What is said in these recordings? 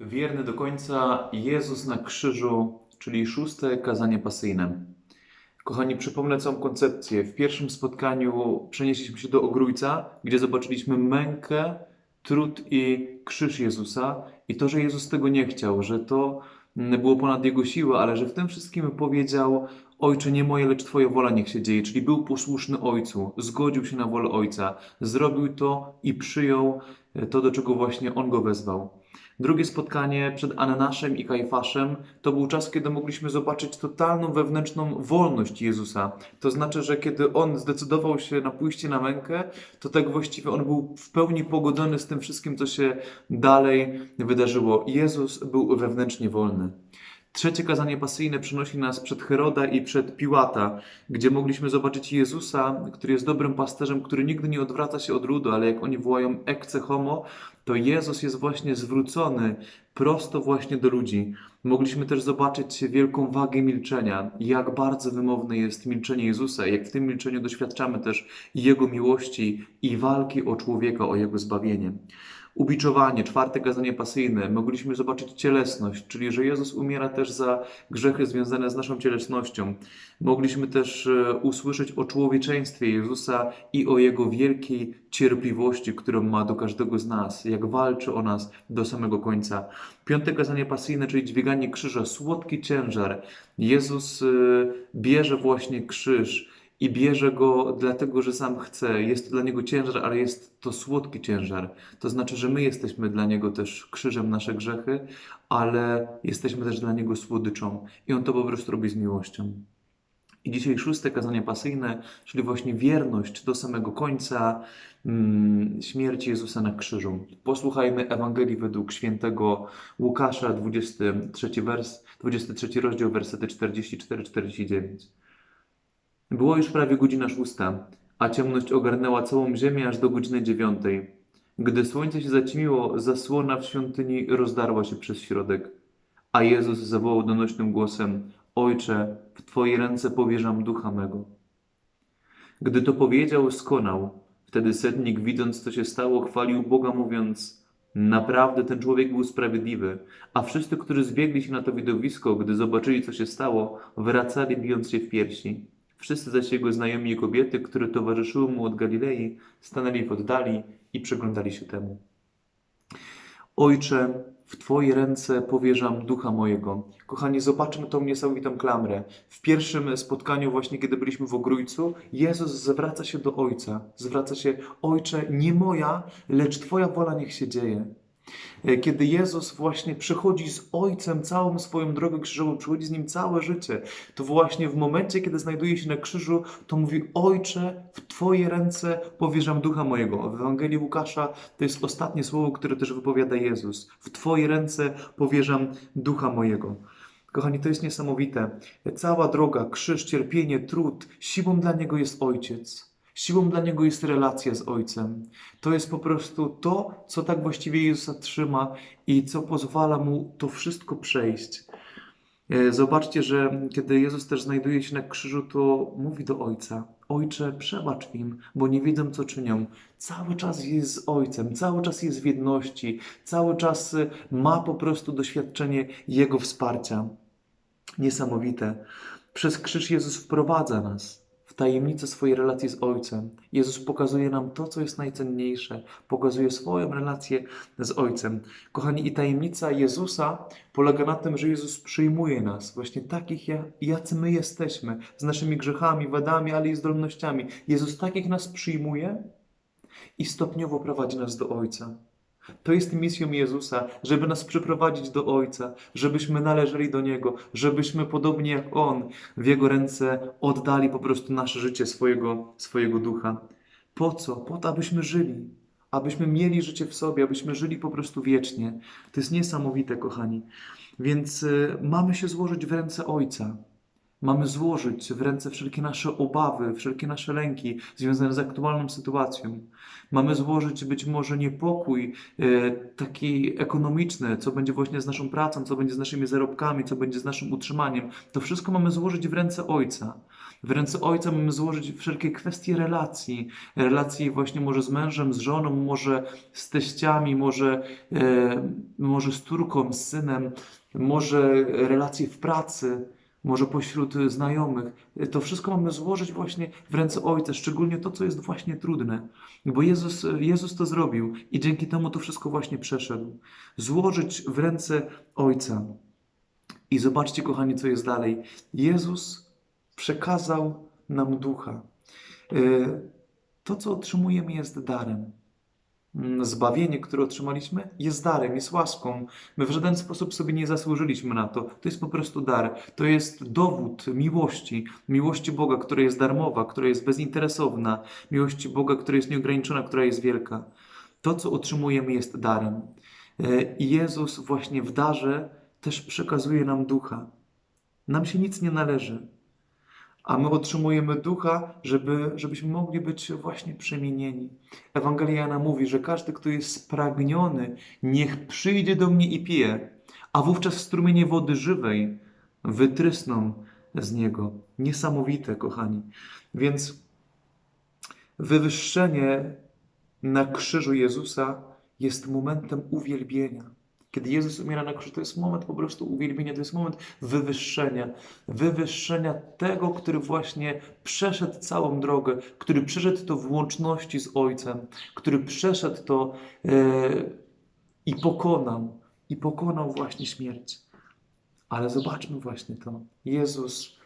Wierny do końca Jezus na krzyżu, czyli szóste kazanie pasyjne. Kochani, przypomnę całą koncepcję. W pierwszym spotkaniu przenieśliśmy się do Ogrójca, gdzie zobaczyliśmy mękę, trud i krzyż Jezusa i to, że Jezus tego nie chciał, że to było ponad Jego siłę, ale że w tym wszystkim powiedział Ojcze, nie moje, lecz Twoja wola niech się dzieje, czyli był posłuszny Ojcu, zgodził się na wolę Ojca, zrobił to i przyjął to, do czego właśnie On go wezwał. Drugie spotkanie przed Ananaszem i Kajfaszem to był czas, kiedy mogliśmy zobaczyć totalną wewnętrzną wolność Jezusa. To znaczy, że kiedy On zdecydował się na pójście na mękę, to tak właściwie On był w pełni pogodzony z tym wszystkim, co się dalej wydarzyło. Jezus był wewnętrznie wolny. Trzecie kazanie pasyjne przynosi nas przed Heroda i przed Piłata, gdzie mogliśmy zobaczyć Jezusa, który jest dobrym pasterzem, który nigdy nie odwraca się od ludu, ale jak oni wołają ecce homo, to Jezus jest właśnie zwrócony prosto właśnie do ludzi. Mogliśmy też zobaczyć wielką wagę milczenia, jak bardzo wymowne jest milczenie Jezusa, jak w tym milczeniu doświadczamy też Jego miłości i walki o człowieka, o Jego zbawienie. Ubiczowanie, czwarte kazanie pasyjne, mogliśmy zobaczyć cielesność, czyli że Jezus umiera też za grzechy związane z naszą cielesnością. Mogliśmy też e, usłyszeć o człowieczeństwie Jezusa i o Jego wielkiej cierpliwości, którą ma do każdego z nas, jak walczy o nas do samego końca. Piąte kazanie pasyjne, czyli dźwiganie krzyża, słodki ciężar. Jezus e, bierze właśnie krzyż i bierze go dlatego, że sam chce. Jest to dla niego ciężar, ale jest to słodki ciężar. To znaczy, że my jesteśmy dla niego też krzyżem nasze grzechy, ale jesteśmy też dla niego słodyczą. I on to po prostu robi z miłością. I dzisiaj szóste kazanie pasyjne, czyli właśnie wierność do samego końca mm, śmierci Jezusa na krzyżu. Posłuchajmy Ewangelii według świętego Łukasza, 23, wers, 23 rozdział, wersety 44-49. Było już prawie godzina szósta, a ciemność ogarnęła całą ziemię aż do godziny dziewiątej. Gdy słońce się zaćmiło, zasłona w świątyni rozdarła się przez środek. A Jezus zawołał donośnym głosem: Ojcze, w Twoje ręce powierzam ducha mego. Gdy to powiedział, skonał. Wtedy setnik, widząc co się stało, chwalił Boga, mówiąc: Naprawdę ten człowiek był sprawiedliwy. A wszyscy, którzy zbiegli się na to widowisko, gdy zobaczyli, co się stało, wracali, bijąc się w piersi. Wszyscy zaś jego znajomi i kobiety, które towarzyszyły mu od Galilei, stanęli w oddali i przyglądali się temu. Ojcze, w Twoje ręce powierzam ducha mojego. Kochani, zobaczmy tą niesamowitą klamrę. W pierwszym spotkaniu, właśnie kiedy byliśmy w Ogrójcu, Jezus zwraca się do Ojca. Zwraca się, Ojcze, nie moja, lecz Twoja wola niech się dzieje. E, Kiedy Jezus właśnie przychodzi z Ojcem całą swoją drogę krzyżową, przychodzi z Nim całe życie, to właśnie w momencie, kiedy znajduje się na krzyżu, to mówi Ojcze, w Twoje ręce powierzam ducha mojego. W Ewangelii Łukasza to jest ostatnie słowo, które też wypowiada Jezus. W Twoje ręce powierzam ducha mojego. Kochani, to jest niesamowite. Cała droga, krzyż, cierpienie, trud, siłą dla Niego jest Ojciec. Siłą dla Niego jest relacja z Ojcem. To jest po prostu to, co tak właściwie Jezusa trzyma i co pozwala Mu to wszystko przejść. E, Zobaczcie, że kiedy Jezus też znajduje się na krzyżu, to mówi do Ojca: Ojcze, przebacz im, bo nie wiedzą, co czynią. Cały czas jest z Ojcem, cały czas jest w jedności, cały czas y, ma po prostu doświadczenie Jego wsparcia. Niesamowite. Przez krzyż Jezus wprowadza nas w tajemnicę swojej relacji z Ojcem. Jezus pokazuje nam to, co jest najcenniejsze, pokazuje swoją relację z Ojcem. Kochani, i tajemnica Jezusa polega na tym, że Jezus przyjmuje nas, właśnie takich, ja- jacy my jesteśmy, z naszymi grzechami, wadami, ale i zdolnościami. Jezus takich nas przyjmuje i stopniowo prowadzi nas do Ojca. To jest misją Jezusa, żeby nas przyprowadzić do Ojca, żebyśmy należeli do Niego, żebyśmy podobnie jak On w Jego ręce oddali po prostu nasze życie, swojego, swojego ducha. Po co? Po to, abyśmy żyli, abyśmy mieli życie w sobie, abyśmy żyli po prostu wiecznie. To jest niesamowite, kochani. Więc y, mamy się złożyć w ręce Ojca. Mamy złożyć w ręce wszelkie nasze obawy, wszelkie nasze lęki związane z aktualną sytuacją. Mamy złożyć być może niepokój e, taki ekonomiczny, co będzie właśnie z naszą pracą, co będzie z naszymi zarobkami, co będzie z naszym utrzymaniem. To wszystko mamy złożyć w ręce Ojca. W ręce Ojca mamy złożyć wszelkie kwestie relacji. Relacji właśnie może z mężem, z żoną, może z teściami, może, e, może z córką, z synem, może relacje w pracy, może pośród znajomych. To wszystko mamy złożyć właśnie w ręce Ojca, szczególnie to, co jest właśnie trudne. Bo Jezus, Jezus to zrobił i dzięki temu to wszystko właśnie przeszedł. Złożyć w ręce Ojca. I zobaczcie, kochani, co jest dalej. Jezus przekazał nam ducha. E, To, co otrzymujemy, jest darem. Mm, Zbawienie, które otrzymaliśmy, jest darem, jest łaską. My w żaden sposób sobie nie zasłużyliśmy na to. To jest po prostu dar. To jest dowód miłości, miłości Boga, która jest darmowa, która jest bezinteresowna, miłości Boga, która jest nieograniczona, która jest wielka. To, co otrzymujemy, jest darem. E, I Jezus właśnie w darze też przekazuje nam ducha. Nam się nic nie należy, a my otrzymujemy ducha, żeby, żebyśmy mogli być właśnie przemienieni. Ewangelia Jana mówi, że każdy, kto jest spragniony, niech przyjdzie do mnie i pije, a wówczas strumienie wody żywej wytrysną z niego. Niesamowite, kochani. Więc wywyższenie na krzyżu Jezusa jest momentem uwielbienia. Kiedy Jezus umiera na krzyżu, to jest moment po prostu uwielbienia, to jest moment wywyższenia. Wywyższenia tego, który właśnie przeszedł całą drogę, który przeszedł to w łączności z Ojcem, który przeszedł to e, i pokonał, i pokonał właśnie śmierć. Ale zobaczmy właśnie to. Jezus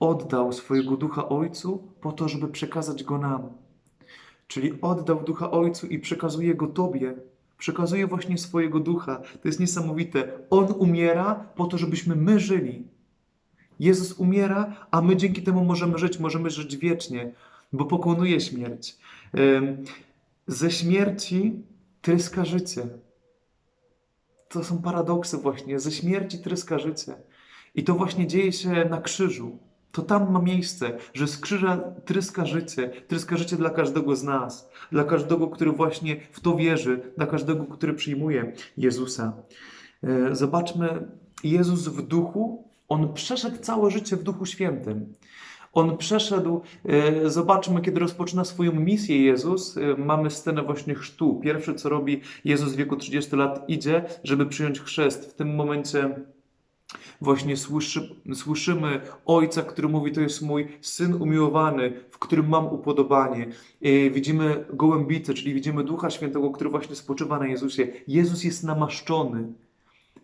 oddał swojego ducha Ojcu po to, żeby przekazać go nam. Czyli oddał ducha Ojcu i przekazuje go Tobie. Przekazuje właśnie swojego ducha. To jest niesamowite. On umiera po to, żebyśmy my żyli. Jezus umiera, a my dzięki temu możemy żyć, możemy żyć wiecznie, bo pokonuje śmierć. Ze śmierci tryska życie. To są paradoksy właśnie. Ze śmierci tryska życie. I to właśnie dzieje się na krzyżu. To tam ma miejsce, że z krzyża tryska życie, tryska życie dla każdego z nas, dla każdego, który właśnie w to wierzy, dla każdego, który przyjmuje Jezusa. E, Zobaczmy, Jezus w duchu, on przeszedł całe życie w duchu świętym. On przeszedł, e, zobaczmy, kiedy rozpoczyna swoją misję Jezus, e, mamy scenę właśnie chrztu. Pierwsze, co robi Jezus w wieku 30 lat, idzie, żeby przyjąć chrzest. W tym momencie Właśnie słyszy, słyszymy Ojca, który mówi: To jest mój syn umiłowany, w którym mam upodobanie. E, Widzimy gołębicę, czyli widzimy Ducha Świętego, który właśnie spoczywa na Jezusie. Jezus jest namaszczony.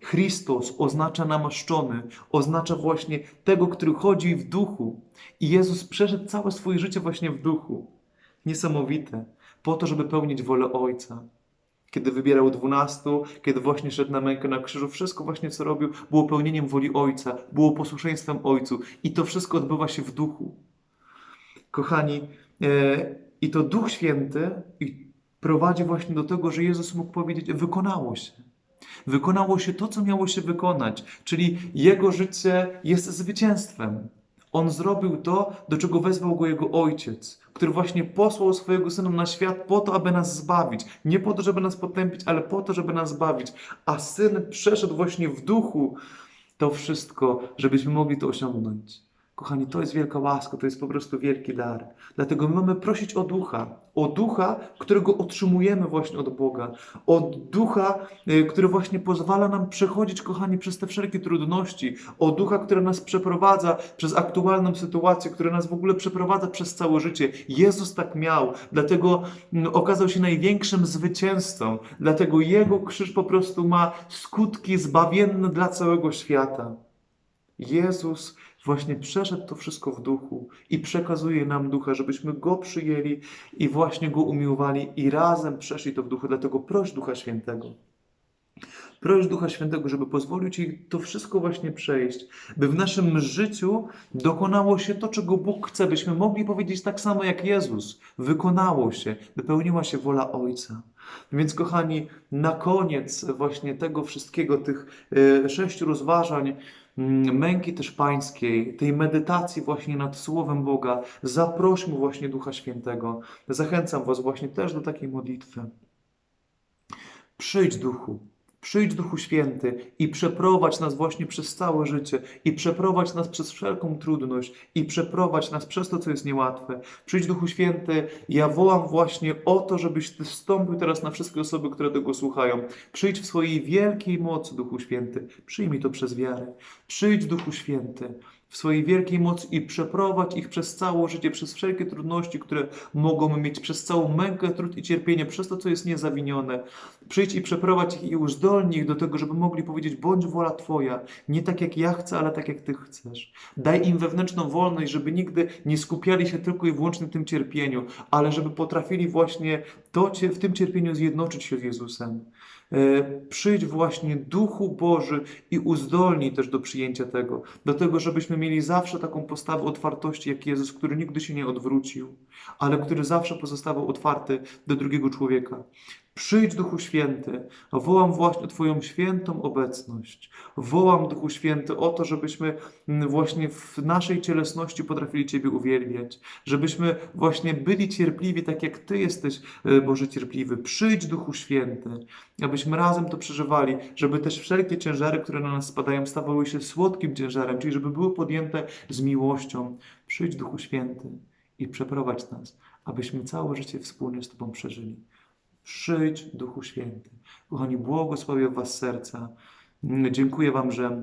Chrystus oznacza namaszczony, oznacza właśnie tego, który chodzi w duchu. I Jezus przeszedł całe swoje życie właśnie w duchu. Niesamowite. Po to, żeby pełnić wolę Ojca kiedy wybierał dwunastu, kiedy właśnie szedł na mękę na krzyżu, wszystko właśnie co robił było pełnieniem woli Ojca, było posłuszeństwem Ojcu i to wszystko odbywa się w duchu. Kochani, e, i to Duch Święty prowadzi właśnie do tego, że Jezus mógł powiedzieć, wykonało się. Wykonało się to, co miało się wykonać, czyli Jego życie jest zwycięstwem. On zrobił to, do czego wezwał go jego ojciec, który właśnie posłał swojego syna na świat po to, aby nas zbawić. Nie po to, żeby nas potępić, ale po to, żeby nas zbawić. A syn przeszedł właśnie w duchu to wszystko, żebyśmy mogli to osiągnąć. Kochani, to jest wielka łaska, to jest po prostu wielki dar. Dlatego my mamy prosić o ducha, o ducha, którego otrzymujemy właśnie od Boga, o ducha, y, który właśnie pozwala nam przechodzić, kochani, przez te wszelkie trudności, o ducha, który nas przeprowadza przez aktualną sytuację, który nas w ogóle przeprowadza przez całe życie. Jezus tak miał, dlatego mm, okazał się największym zwycięzcą, dlatego Jego krzyż po prostu ma skutki zbawienne dla całego świata. Jezus właśnie przeszedł to wszystko w duchu i przekazuje nam ducha, żebyśmy go przyjęli i właśnie go umiłowali i razem przeszli to w duchu. Dlatego proś Ducha Świętego. Proś Ducha Świętego, żeby pozwolił Ci to wszystko właśnie przejść, by w naszym życiu dokonało się to, czego Bóg chce, byśmy mogli powiedzieć tak samo jak Jezus. Wykonało się, wypełniła się wola Ojca. Więc kochani, na koniec właśnie tego wszystkiego, tych e, sześciu rozważań, męki też pańskiej, tej medytacji właśnie nad Słowem Boga, zaprośmy właśnie Ducha Świętego. Zachęcam Was właśnie też do takiej modlitwy. Przyjdź Duchu. Przyjdź Duchu Święty i przeprowadź nas właśnie przez całe życie i przeprowadź nas przez wszelką trudność i przeprowadź nas przez to, co jest niełatwe. Przyjdź Duchu Święty, ja wołam właśnie o to, żebyś Ty wstąpił teraz na wszystkie osoby, które tego słuchają. Przyjdź w swojej wielkiej mocy, Duchu Święty. Przyjmij to przez wiarę. Przyjdź, Duchu Święty, w swojej wielkiej mocy i przeprowadź ich przez całe życie, przez wszelkie trudności, które mogą mieć, przez całą mękę, trud i cierpienie, przez to, co jest niezawinione. Przyjdź i przeprowadź ich i uzdolnij ich do tego, żeby mogli powiedzieć, bądź wola Twoja, nie tak jak ja chcę, ale tak jak Ty chcesz. Daj im wewnętrzną wolność, żeby nigdy nie skupiali się tylko i wyłącznie w tym cierpieniu, ale żeby potrafili właśnie to, w tym cierpieniu zjednoczyć się z Jezusem. E, Przyjdź właśnie Duchu Boży i uzdolnij też do przyjęcia tego, do tego, żebyśmy mieli zawsze taką postawę otwartości jak Jezus, który nigdy się nie odwrócił, ale który zawsze pozostawał otwarty do drugiego człowieka. Przyjdź Duchu Święty, wołam właśnie Twoją świętą obecność. Wołam Duchu Święty o to, żebyśmy właśnie w naszej cielesności potrafili Ciebie uwielbiać, żebyśmy właśnie byli cierpliwi, tak jak Ty jesteś, e, Boże, cierpliwy. Przyjdź Duchu Święty, abyśmy razem to przeżywali, żeby też wszelkie ciężary, które na nas spadają, stawały się słodkim ciężarem, czyli żeby były podjęte z miłością. Przyjdź Duchu Święty i przeprowadź nas, abyśmy całe życie wspólnie z Tobą przeżyli. Przyjdź Duchu Święty. Kochani, błogosławię Was serca. Dziękuję Wam, że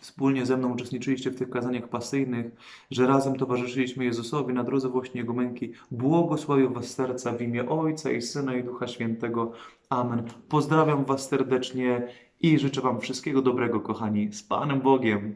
wspólnie ze mną uczestniczyliście w tych kazaniach pasyjnych, że razem towarzyszyliśmy Jezusowi na drodze właśnie Jego męki. Błogosławię Was serca w imię Ojca i Syna i Ducha Świętego. Amen. Pozdrawiam Was serdecznie i życzę Wam wszystkiego dobrego, kochani. Z Panem Bogiem.